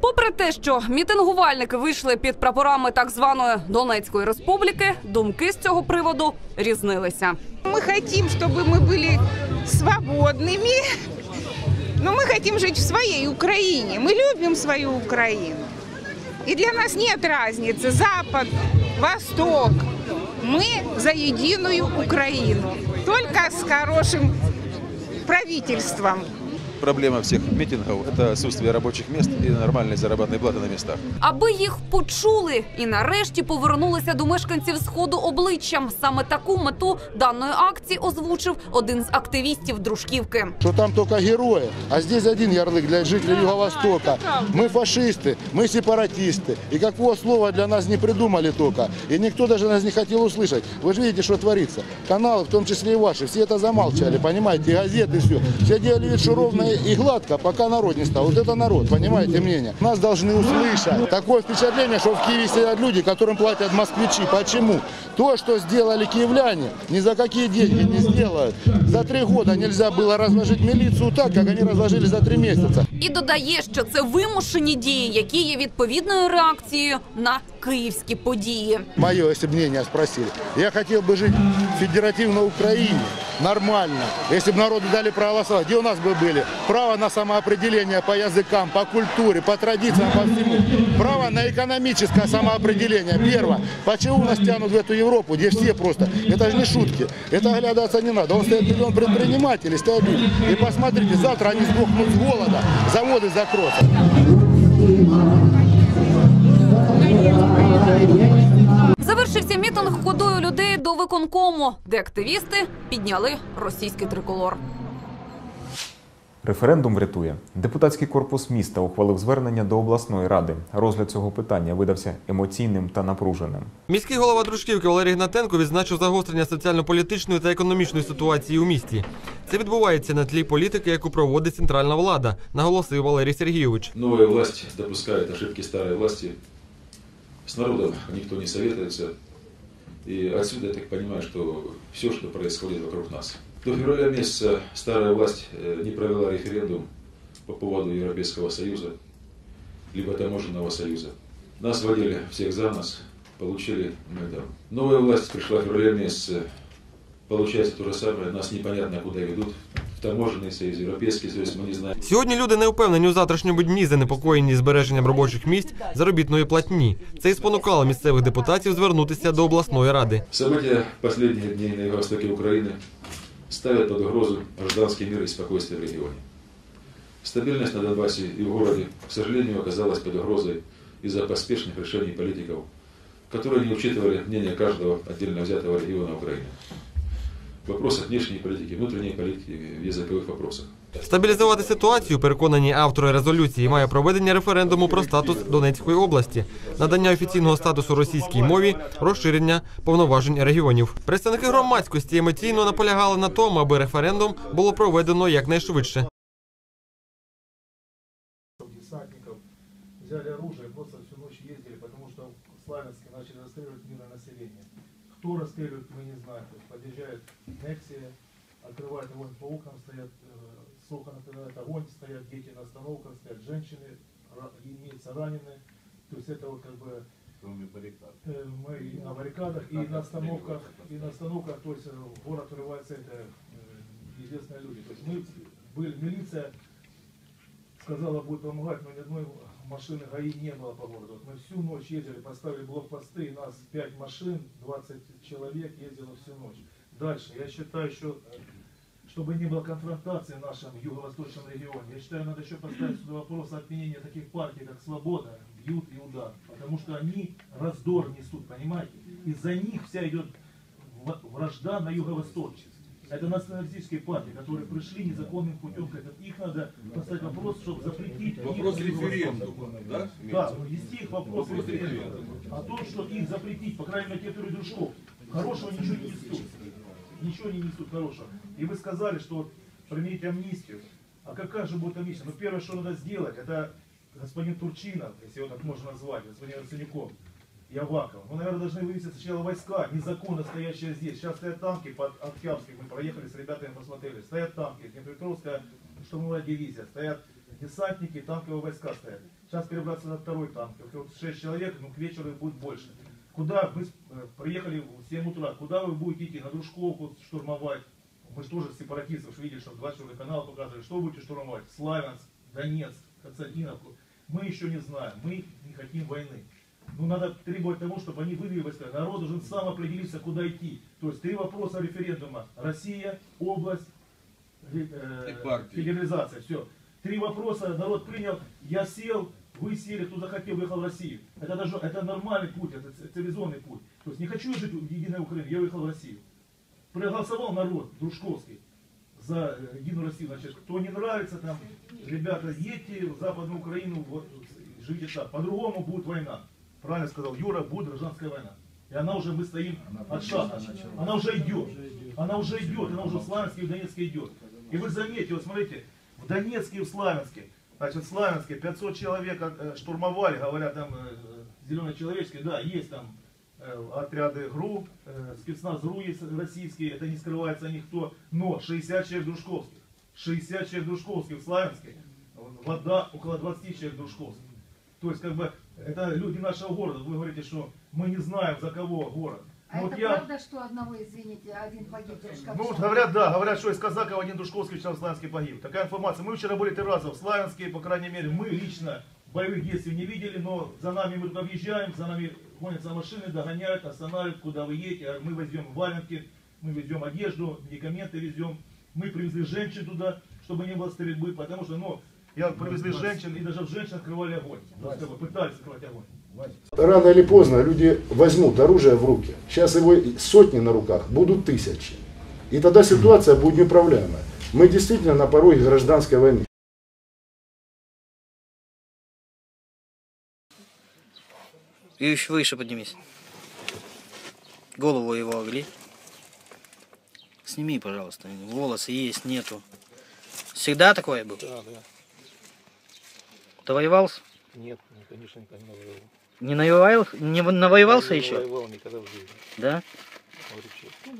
Попри те, що мітингувальники вийшли під прапорами так званої Донецької республіки, думки з цього приводу різнилися. Мы хотим, чтобы мы были свободными, но мы хотим жить в своей Украине. Мы любим свою Украину. И для нас нет разницы, Запад, Восток. Мы за единую Украину, только с хорошим правительством. Проблема всех митингов – это отсутствие рабочих мест и нормальной заработной платы на местах. Аби їх почули і нарешті повернулися до мешканців сходу обличчям. Саме таку мету даної акції озвучив один з активістів дружківки. что там только герои, а здесь один ярлык для жителей Юго-Востока. Мы фашисты, мы сепаратисты. И какого слова для нас не придумали только. И никто даже нас не хотел услышать. Вы же видите, что творится. Каналы, в том числе и ваши, все это замалчивали, понимаете, и газеты, все. Все делали вид, что ровно и гладко, пока народ не стал. Вот это народ, понимаете мнение. Нас должны услышать. Такое впечатление, что в Киеве сидят люди, которым платят москвичи. Почему? То, что сделали киевляне, ни за какие деньги не сделают. За три года нельзя было разложить милицию так, как они разложили за три месяца. І додає, що це вимушені дії, які є відповідною реакцією на київські події. Мое, если бы мнение спросили. Я хотел бы жить в федеративной Украине, нормально. Если бы народу дали проголосовать, где у нас бы были? Право на самоопределение по языкам, по культуре, по традициям, по всему. Право на экономическое самоопределение. Первое. Почему нас тянут в эту Европу, где все просто... Это же не шутки. Это оглядываться не надо. Он стоит миллион предпринимателей, стоят люди. И посмотрите, завтра они сдохнут с голода, заводы закроются. Завершився мітинг ходою людей до виконкому, де активісти підняли російський триколор. Референдум врятує. Депутатський корпус міста ухвалив звернення до обласної ради. Розгляд цього питання видався емоційним та напруженим. Міський голова Дружківки Валерій Гнатенко відзначив загострення соціально-політичної та економічної ситуації у місті. Це відбувається на тлі політики, яку проводить центральна влада, наголосив Валерій Сергійович. Новая власть допускает ошибки старой власти. С народом никто не советуется. И отсюда я так понимаю, что все, что происходит вокруг нас. До февраля месяца старая власть э, не провела референдум по поводу Европейского Союза, либо таможенного союза. Нас водили всех за нас, получили мы там. Новая власть пришла в феврале месяце, получается то же самое, нас непонятно куда ведут. В таможенный союз, Европейский союз, мы не знаем. Сьогодні люди не впевнені у завтрашньому дні занепокоєні збереженням робочих місць заробітної платні. Це і спонукало місцевих депутатів звернутися до обласної ради. События последних дней на юго-востоке Украины ставят под угрозу гражданский мир и спокойствие в регионе. Стабильность на Донбассе и в городе, к сожалению, оказалась под угрозой из-за поспешных решений политиков, которые не учитывали мнение каждого отдельно взятого региона Украины. В вопросах внешней политики, внутренней политики, в языковых вопросах. Стабілізувати ситуацію, переконані автори резолюції, має проведення референдуму про статус Донецької області, надання офіційного статусу російській мові, розширення повноважень регіонів. Представники громадськості емоційно наполягали на тому, аби референдум було проведено якнайшвидше. взяли оружие просто всю ночь ездили, потому что в Славянске начали расстреливать мирное население. Кто расстреливает, мы не знаем. То есть подъезжает Нексия, открывает огонь по окнам, стоят, э, с окон открывает огонь, стоят дети на остановках, стоят женщины, имеются раненые. То есть это вот как бы э, мы на баррикадах, и на остановках, и на остановках, то есть э, в город врываются это неизвестные люди. То есть мы были, милиция сказала, будет помогать, но ни одной машины ГАИ не было по городу. Мы всю ночь ездили, поставили блокпосты, и нас 5 машин, 20 человек ездило всю ночь. Дальше, я считаю, э, чтобы не было конфронтации в нашем юго-восточном регионе, я считаю, надо еще поставить сюда вопрос отменения таких партий, как «Свобода», «Бьют» и «Удар», потому что они раздор несут, понимаете? Из-за них вся идет вражда на юго-востоке. Это националистические партии, которые пришли незаконным путем. Их надо поставить вопрос, чтобы запретить вопрос референдума, да? Да, вести их вопрос референдума. О том, что их запретить, по крайней мере, территорию дружков, хорошего ничего не несут. Ничего не несут хорошего. И вы сказали, что вот примените амнистию. А какая же будет амнистия? Ну, первое, что надо сделать, это господин Турчинов, если его так можно назвать, господин Арсенюков, и Аваков. Мы, наверное, должны вывести сначала войска, незаконно стоящие здесь. Сейчас стоят танки под Октябрьским, мы проехали с ребятами, посмотрели. Стоят танки, Днепропетровская штурмовая дивизия, стоят десантники, танковые войска стоят. Сейчас перебраться на второй танк. Вот 6 человек, ну к вечеру их будет больше. Куда вы э, приехали в 7 утра, куда вы будете идти? На Дружковку штурмовать? Мы же тоже сепаратистов видели, что 24 канал показывали. Что будете штурмовать? Славянск, Донецк, Константиновку. Мы еще не знаем. Мы не хотим войны. Ну, надо требовать того, чтобы они войска. Народ должен сам определиться, куда идти. То есть три вопроса референдума. Россия, область, э, федерализация. Все. Три вопроса народ принял. Я сел, вы сели, кто захотел, выехал в Россию. Это даже это нормальный путь, это цивилизованный путь. То есть не хочу жить в единой Украине, я уехал в Россию. Проголосовал народ Дружковский за э, Единую Россию. Значит, кто не нравится, там, ребята, едьте в Западную Украину, вот, живите там. По-другому будет война. Правильно сказал Юра, будет гражданская война. И она уже, мы стоим от шага. Она уже идет. Она уже идет, она уже в Славянске и в Донецке идет. И вы заметьте, вот смотрите, в Донецке и в Славянске, значит, в Славянске 500 человек э, штурмовали, говорят, там, э, зеленые человеческие, да, есть там э, отряды ГРУ, спецназ ГРУ есть российские, это не скрывается никто, но 60 человек дружковских, 60 человек дружковских в Славянске, вода около 20 человек дружковских. То есть, как бы, это люди нашего города. Вы говорите, что мы не знаем, за кого город. А Ну, вот это я- правда, что одного, извините, один погиб? Ну, вот говорят, да, говорят, что из Казакова один Душковский вчера в Славянске погиб. Такая информация. Мы вчера были три раза в Славянске, по крайней мере, мы лично боевых действий не видели, но за нами мы туда въезжаем, за нами гонятся машины, догоняют, останавливают, куда вы едете. А Мы возьмем валенки, мы везем одежду, медикаменты везем. Мы привезли женщин туда, чтобы не было стрельбы, потому что, ну, я привезли женщин, и даже в женщин открывали огонь. Есть, пытались открывать огонь. Рано или поздно люди возьмут оружие в руки. Сейчас его сотни на руках, будут тысячи. И тогда ситуация будет неуправляемая. Мы действительно на пороге гражданской войны. И еще выше поднимись. Голову его огли. Сними, пожалуйста. Волосы есть, нету. Всегда такое был? Да, да. Ты воевался? Нет, конечно, никогда не воевал. Не навоевал? Не навоевался еще? воевал никогда в жизни. Да? Говорю, честно.